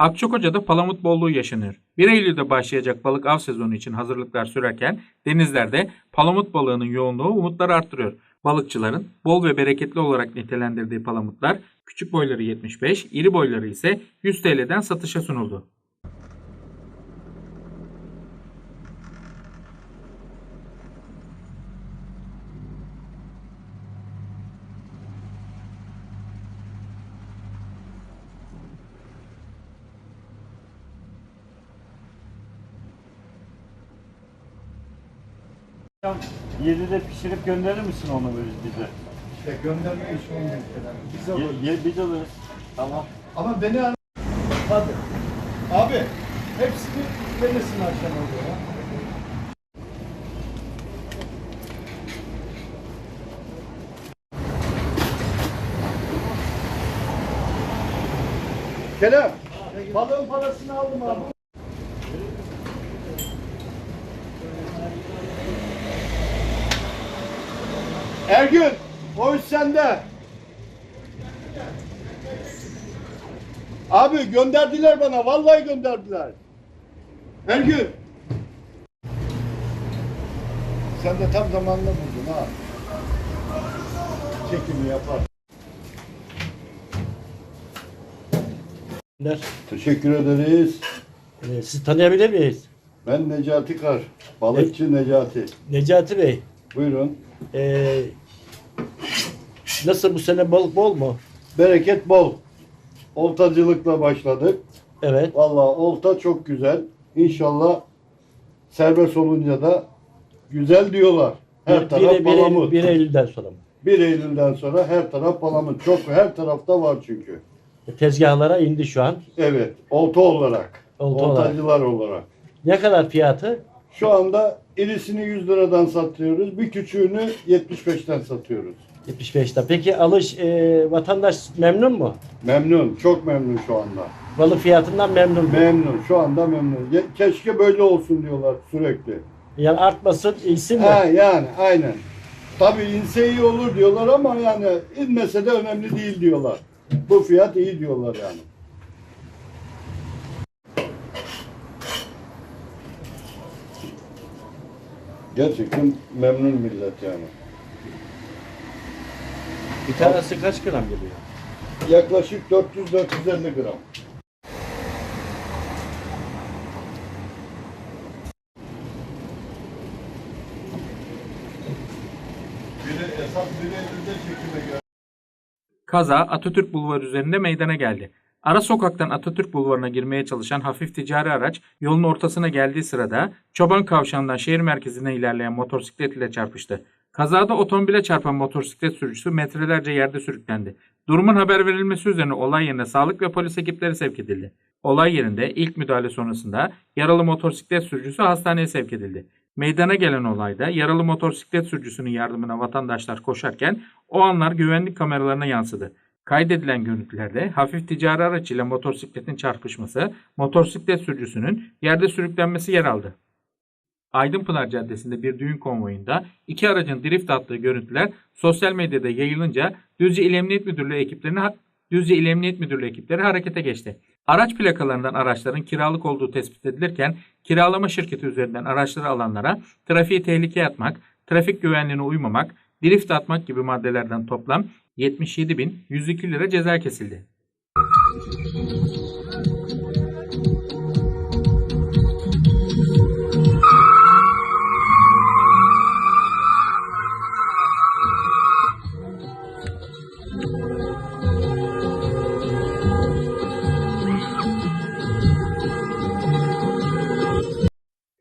Akçakoca'da palamut bolluğu yaşanıyor. 1 Eylül'de başlayacak balık av sezonu için hazırlıklar sürerken denizlerde palamut balığının yoğunluğu umutları arttırıyor. Balıkçıların bol ve bereketli olarak nitelendirdiği palamutlar küçük boyları 75, iri boyları ise 100 TL'den satışa sunuldu. Yedide pişirip gönderir misin onu böyle bize? İşte gönderme işi olmuyor. Biz alırız. Ye, ye, biz alırız. Tamam. Ama beni ar- Hadi. Abi hepsini denesin akşam oluyor ya. Kerem, balığın parasını aldım abi. Ergün, o iş sende. Abi gönderdiler bana. Vallahi gönderdiler. Her gün. Sen de tam zamanında buldun ha. Çekimi yapar. Der. Teşekkür ederiz. Ee, Sizi tanıyabilir miyiz? Ben Necati Kar. Balıkçı Necati. Necati Bey, Buyurun. ee, nasıl bu sene balık bol mu? Bereket bol. Oltacılıkla başladık. Evet. Vallahi olta çok güzel. İnşallah serbest olunca da güzel diyorlar. Her Bir- taraf bir, palamut. 1 Eylül'den sonra mı? 1 Eylül'den sonra her taraf palamut. Çok her tarafta var çünkü. E, Tezgahlara indi şu an. Evet, olta olarak. Olta olarak. Oltacılar olarak. Ne kadar fiyatı? Şu anda irisini 100 liradan satıyoruz. Bir küçüğünü 75'ten satıyoruz. 75'ten. Peki alış e, vatandaş memnun mu? Memnun, çok memnun şu anda. Balık fiyatından memnun mu? Memnun, şu anda memnun. Ye- Keşke böyle olsun diyorlar sürekli. Yani artmasın, insin mi? Ha yani, aynen. Tabii inse iyi olur diyorlar ama yani inmese de önemli değil diyorlar. Bu fiyat iyi diyorlar yani. Gerçekten memnun millet yani. Bir tanesi kaç gram geliyor? Yaklaşık 400-450 gram. Biri esas biri elinde çekime göre. Kaza Atatürk Bulvarı üzerinde meydana geldi. Ara sokaktan Atatürk Bulvarı'na girmeye çalışan hafif ticari araç yolun ortasına geldiği sırada Çoban Kavşağı'ndan şehir merkezine ilerleyen motosiklet ile çarpıştı. Kazada otomobile çarpan motosiklet sürücüsü metrelerce yerde sürüklendi. Durumun haber verilmesi üzerine olay yerine sağlık ve polis ekipleri sevk edildi. Olay yerinde ilk müdahale sonrasında yaralı motosiklet sürücüsü hastaneye sevk edildi. Meydana gelen olayda yaralı motosiklet sürücüsünün yardımına vatandaşlar koşarken o anlar güvenlik kameralarına yansıdı. Kaydedilen görüntülerde hafif ticari araç ile motosikletin çarpışması, motosiklet sürücüsünün yerde sürüklenmesi yer aldı. Aydınpınar Caddesi'nde bir düğün konvoyunda iki aracın drift attığı görüntüler sosyal medyada yayılınca Düzce İl Emniyet Müdürlüğü ekiplerini Düzce İl Emniyet Müdürlüğü ekipleri harekete geçti. Araç plakalarından araçların kiralık olduğu tespit edilirken kiralama şirketi üzerinden araçları alanlara trafiği tehlikeye atmak, trafik güvenliğine uymamak, drift atmak gibi maddelerden toplam 77.102 lira ceza kesildi.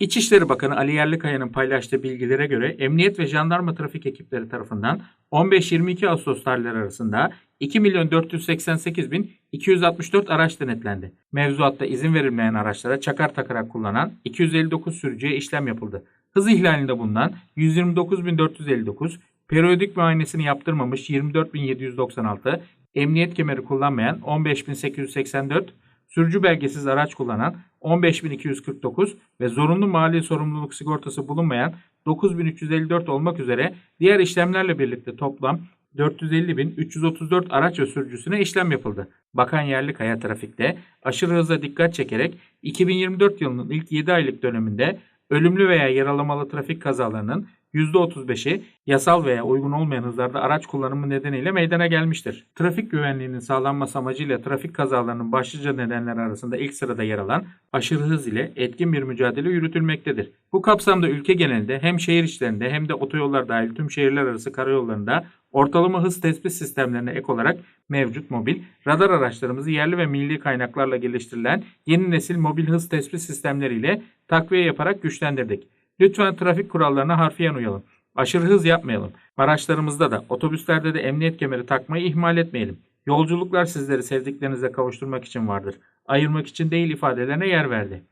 İçişleri Bakanı Ali Yerlikaya'nın paylaştığı bilgilere göre emniyet ve jandarma trafik ekipleri tarafından 15-22 Ağustos tarihleri arasında 2 milyon 488 bin 264 araç denetlendi. Mevzuatta izin verilmeyen araçlara çakar takarak kullanan 259 sürücüye işlem yapıldı. Hız ihlalinde bulunan 129.459, periyodik muayenesini yaptırmamış 24.796, emniyet kemeri kullanmayan 15.884, sürücü belgesiz araç kullanan 15.249 ve zorunlu mali sorumluluk sigortası bulunmayan 9.354 olmak üzere diğer işlemlerle birlikte toplam 450.334 araç ve sürücüsüne işlem yapıldı. Bakan Yerlikaya trafikte aşırı hıza dikkat çekerek 2024 yılının ilk 7 aylık döneminde ölümlü veya yaralamalı trafik kazalarının %35'i yasal veya uygun olmayan hızlarda araç kullanımı nedeniyle meydana gelmiştir. Trafik güvenliğinin sağlanması amacıyla trafik kazalarının başlıca nedenleri arasında ilk sırada yer alan aşırı hız ile etkin bir mücadele yürütülmektedir. Bu kapsamda ülke genelinde hem şehir içlerinde hem de otoyollar dahil tüm şehirler arası karayollarında ortalama hız tespit sistemlerine ek olarak mevcut mobil radar araçlarımızı yerli ve milli kaynaklarla geliştirilen yeni nesil mobil hız tespit sistemleriyle takviye yaparak güçlendirdik. Lütfen trafik kurallarına harfiyen uyalım. Aşırı hız yapmayalım. Araçlarımızda da otobüslerde de emniyet kemeri takmayı ihmal etmeyelim. Yolculuklar sizleri sevdiklerinize kavuşturmak için vardır. Ayırmak için değil ifadelerine yer verdi.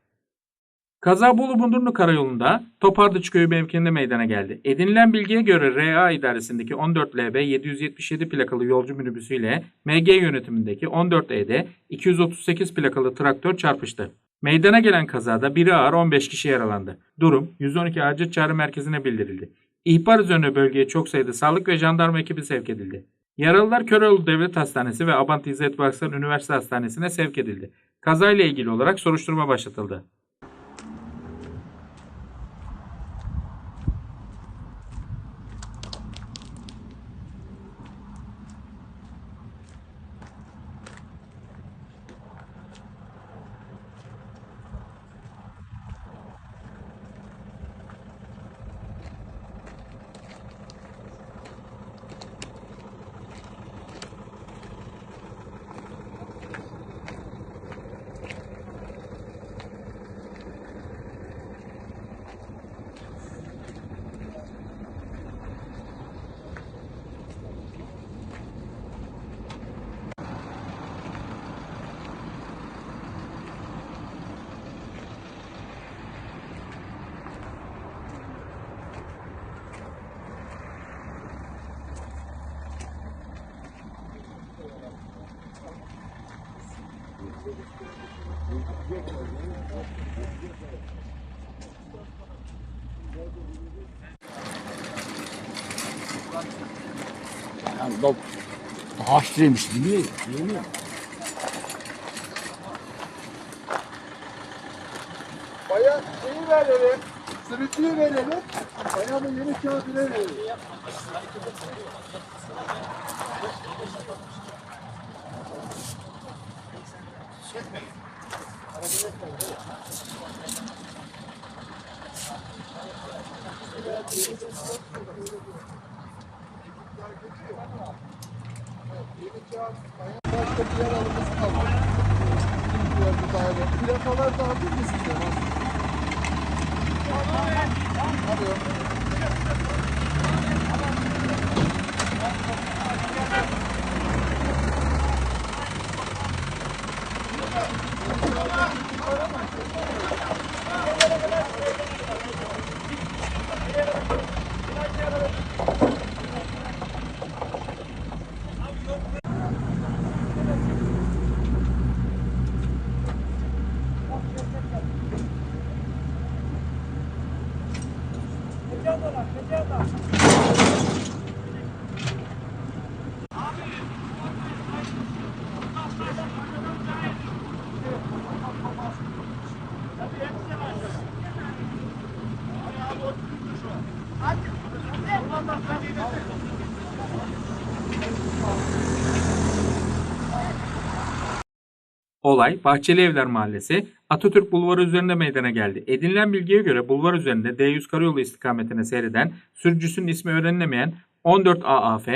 Kaza Bolu Bundurlu Karayolu'nda Topardıç Köyü mevkiinde meydana geldi. Edinilen bilgiye göre RA idaresindeki 14LB 777 plakalı yolcu minibüsüyle MG yönetimindeki 14E'de 238 plakalı traktör çarpıştı. Meydana gelen kazada biri ağır 15 kişi yaralandı. Durum 112 acil çağrı merkezine bildirildi. İhbar üzerine bölgeye çok sayıda sağlık ve jandarma ekibi sevk edildi. Yaralılar Köroğlu Devlet Hastanesi ve Abant İzzet Baksar Üniversite Hastanesi'ne sevk edildi. Kazayla ilgili olarak soruşturma başlatıldı. Yani da haşlıymış değil mi? Değil mi? Bayan şeyi verelim. Sürücüyü verelim. Bayanın yeni kağıdını verelim. Başka bir yer alımız kalmadı. Plakalar dağıtır mı size? Olay Bahçeli Evler Mahallesi Atatürk Bulvarı üzerinde meydana geldi. Edinilen bilgiye göre bulvar üzerinde D100 karayolu istikametine seyreden sürücüsünün ismi öğrenilemeyen 14 AAF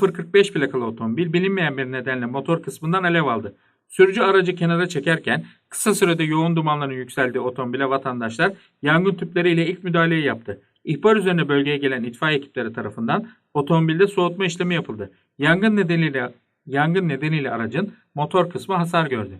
045 plakalı otomobil bilinmeyen bir nedenle motor kısmından alev aldı. Sürücü aracı kenara çekerken kısa sürede yoğun dumanların yükseldiği otomobile vatandaşlar yangın tüpleriyle ilk müdahaleyi yaptı. İhbar üzerine bölgeye gelen itfaiye ekipleri tarafından otomobilde soğutma işlemi yapıldı. Yangın nedeniyle yangın nedeniyle aracın motor kısmı hasar gördü.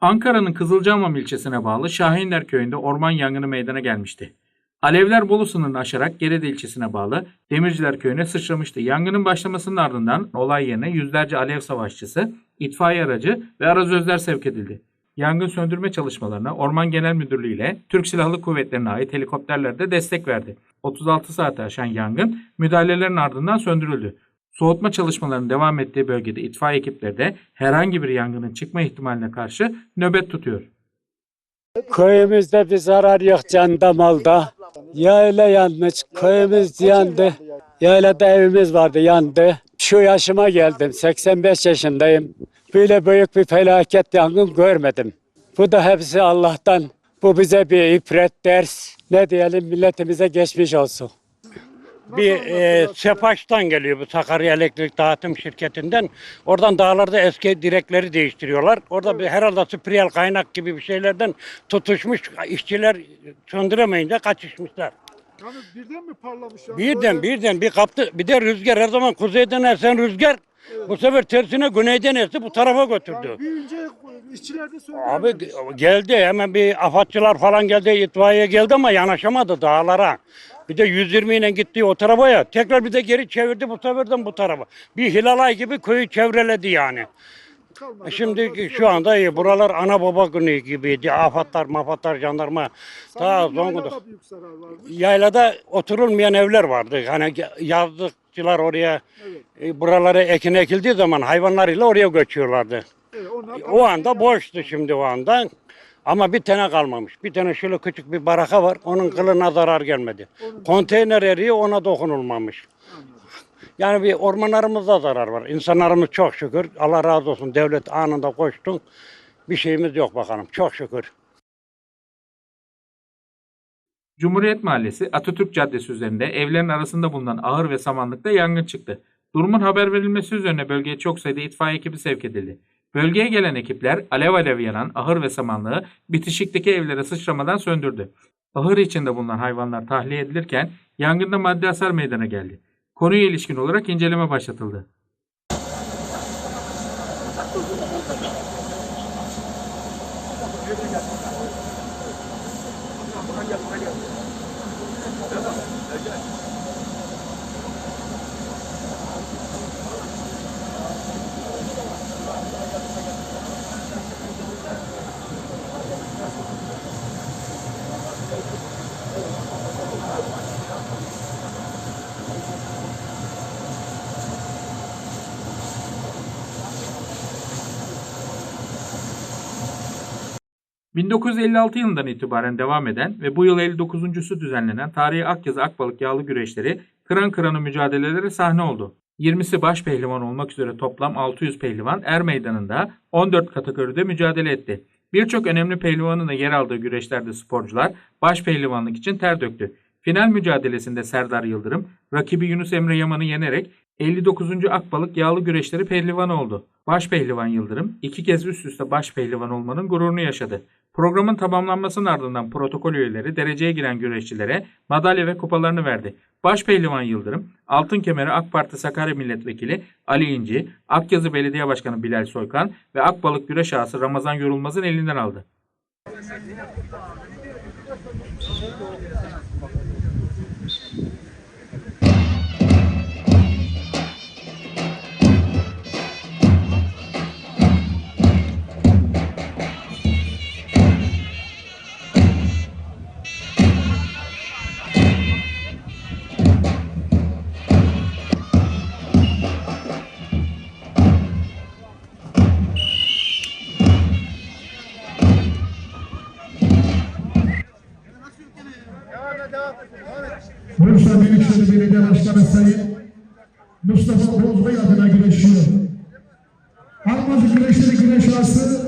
Ankara'nın Kızılcahamam ilçesine bağlı Şahinler köyünde orman yangını meydana gelmişti. Alevler Bolu sınırını aşarak Gerede ilçesine bağlı Demirciler köyüne sıçramıştı. Yangının başlamasının ardından olay yerine yüzlerce alev savaşçısı, itfaiye aracı ve arazözler sevk edildi. Yangın söndürme çalışmalarına Orman Genel Müdürlüğü ile Türk Silahlı Kuvvetleri'ne ait helikopterler de destek verdi. 36 saate aşan yangın müdahalelerin ardından söndürüldü. Soğutma çalışmalarının devam ettiği bölgede itfaiye ekipleri de herhangi bir yangının çıkma ihtimaline karşı nöbet tutuyor. Köyümüzde bir zarar yok canda malda. Yayla yanmış, köyümüz yandı. Yaylada evimiz vardı yandı. Şu yaşıma geldim, 85 yaşındayım. Böyle büyük bir felaket yangın görmedim. Bu da hepsi Allah'tan. Bu bize bir ibret ders. Ne diyelim milletimize geçmiş olsun. Bir e, Sefaş'tan geliyor bu Sakarya Elektrik Dağıtım Şirketi'nden. Oradan dağlarda eski direkleri değiştiriyorlar. Orada bir herhalde spiral kaynak gibi bir şeylerden tutuşmuş işçiler söndüremeyince kaçışmışlar. Yani birden mi parlamış ya? Birden birden bir kaptı. Bir de rüzgar her zaman kuzeyden esen rüzgar. Bu sefer tersine güneyden esti bu tarafa götürdü. Yani büyüyünce işçiler de söndü. Abi geldi hemen bir afatçılar falan geldi, itfaiye geldi ama yanaşamadı dağlara. Bir de 120 ile gitti o tarafa ya. Tekrar bir de geri çevirdi bu seferden bu tarafa. Bir hilalay gibi köyü çevreledi yani. E Şimdi şu anda iyi. Buralar ana baba günü gibiydi. Afatlar, mafatlar, jandarma. Ta Zonguldak. Yaylada oturulmayan evler vardı. Hani yazlıkçılar oraya e, buralara ekin ekildiği zaman hayvanlarıyla oraya göçüyorlardı. Evet, O anda boştu şimdi o anda. Ama bir tane kalmamış. Bir tane şöyle küçük bir baraka var. Onun kılına zarar gelmedi. Konteyner eriyor ona dokunulmamış. Yani bir ormanlarımızda zarar var. İnsanlarımız çok şükür. Allah razı olsun. Devlet anında koştu. Bir şeyimiz yok bakalım. Çok şükür. Cumhuriyet Mahallesi Atatürk Caddesi üzerinde evlerin arasında bulunan ahır ve samanlıkta yangın çıktı. Durumun haber verilmesi üzerine bölgeye çok sayıda itfaiye ekibi sevk edildi. Bölgeye gelen ekipler alev alev yanan ahır ve samanlığı bitişikteki evlere sıçramadan söndürdü. Ahır içinde bulunan hayvanlar tahliye edilirken yangında maddi hasar meydana geldi. Konuya ilişkin olarak inceleme başlatıldı. ...1956 yılından itibaren devam eden ve bu yıl 59.sü düzenlenen tarihi Akyazı Akbalık yağlı güreşleri kıran kıranı mücadeleleri sahne oldu. 20'si baş pehlivan olmak üzere toplam 600 pehlivan Er Meydanı'nda 14 kategoride mücadele etti. Birçok önemli pehlivanın da yer aldığı güreşlerde sporcular baş pehlivanlık için ter döktü. Final mücadelesinde Serdar Yıldırım rakibi Yunus Emre Yaman'ı yenerek 59. Akbalık yağlı güreşleri pehlivanı oldu. Baş pehlivan Yıldırım iki kez üst üste baş pehlivan olmanın gururunu yaşadı. Programın tamamlanmasının ardından protokol üyeleri dereceye giren güreşçilere madalya ve kupalarını verdi. Baş pehlivan Yıldırım, Altın Kemeri AK Parti Sakarya Milletvekili Ali İnci, Akyazı Belediye Başkanı Bilal Soykan ve Akbalık güreş ağası Ramazan Yorulmaz'ın elinden aldı. Bursa Büyükşehir Belediye Başkanı Sayın Mustafa Bozbey adına güreşiyor. Almazı güreşleri güreş ağası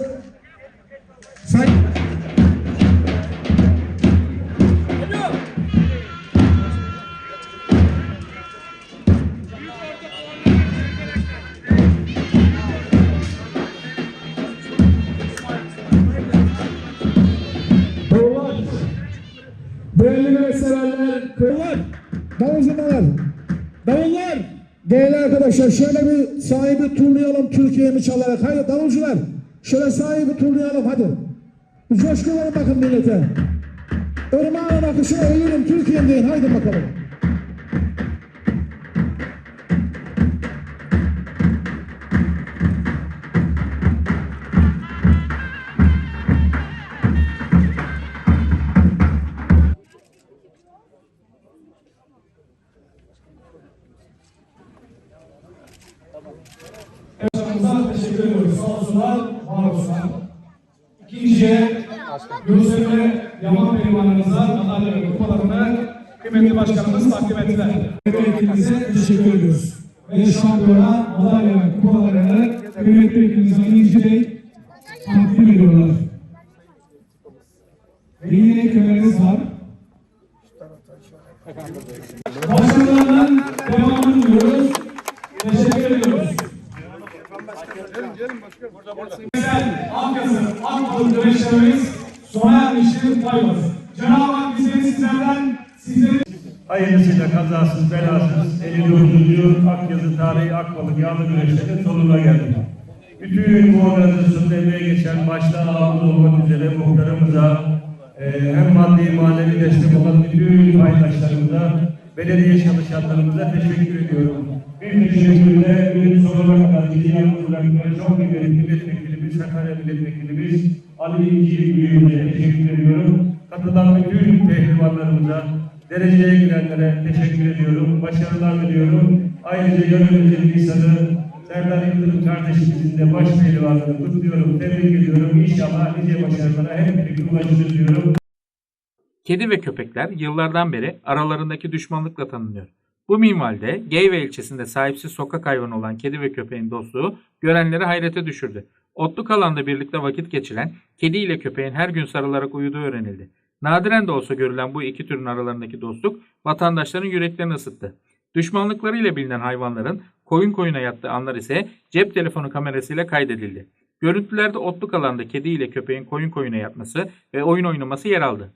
severler, köyler, davulcular, davullar. Değerli arkadaşlar şöyle bir sahibi turlayalım Türkiye'mi çalarak. Haydi davulcular, şöyle sahibi turlayalım hadi. Bir coşku verin bakın millete. Irmağın akışına eğilim Türkiye'm deyin. Haydi bakalım. Teşekkür ediyoruz. Sağ var olsunlar. İkinciye Yunus Emre Yaman Pehlivanımıza madalya kupalarını kıymetli başkanımız takdim ettiler. Vekilimize teşekkür ediyoruz. Ve şampiyona madalya ve kupalarını kıymetli vekilimize İnci Bey takdim ediyorlar. Ve yine var. Başkanlarından devamını diliyoruz. Teşekkür ediyoruz. Akyazı, Akbalı güreşlerimiz sona ermiştir payımız. Cenab-ı Hak sizlerden, sizleri Hayırlısıyla kazasız belasız 54. Akyazı Tarihi Akbalık Yağlı Güreşleri sonuna geldik. Bütün bu organizasyonda emeğe geçen başta ağımız olmak üzere muhtarımıza, e, hem maddi manevi destek olan bütün paydaşlarımıza, belediye çalışanlarımıza teşekkür ediyorum. Bir teşekkürle gün sonuna kadar bizi yalnız bırakmayan çok kıymetli milletvekilimiz, Sakarya milletvekilimiz Ali İnci Büyük'e teşekkür ediyorum. Katılan bütün pehlivanlarımıza, dereceye girenlere teşekkür ediyorum. Başarılar diliyorum. Ayrıca yönümüzün insanı Serdar Yıldırım kardeşimizin de baş pehlivanlığını kutluyorum. Tebrik ediyorum. İnşallah nice başarılara hep birlikte ulaşırız diyorum. Kedi ve köpekler yıllardan beri aralarındaki düşmanlıkla tanınıyor. Bu minvalde Geyve ilçesinde sahipsiz sokak hayvanı olan kedi ve köpeğin dostluğu görenleri hayrete düşürdü. Otluk alanda birlikte vakit geçiren kedi ile köpeğin her gün sarılarak uyuduğu öğrenildi. Nadiren de olsa görülen bu iki türün aralarındaki dostluk vatandaşların yüreklerini ısıttı. Düşmanlıklarıyla bilinen hayvanların koyun koyuna yattığı anlar ise cep telefonu kamerasıyla kaydedildi. Görüntülerde otluk alanda kedi ile köpeğin koyun koyuna yatması ve oyun oynaması yer aldı.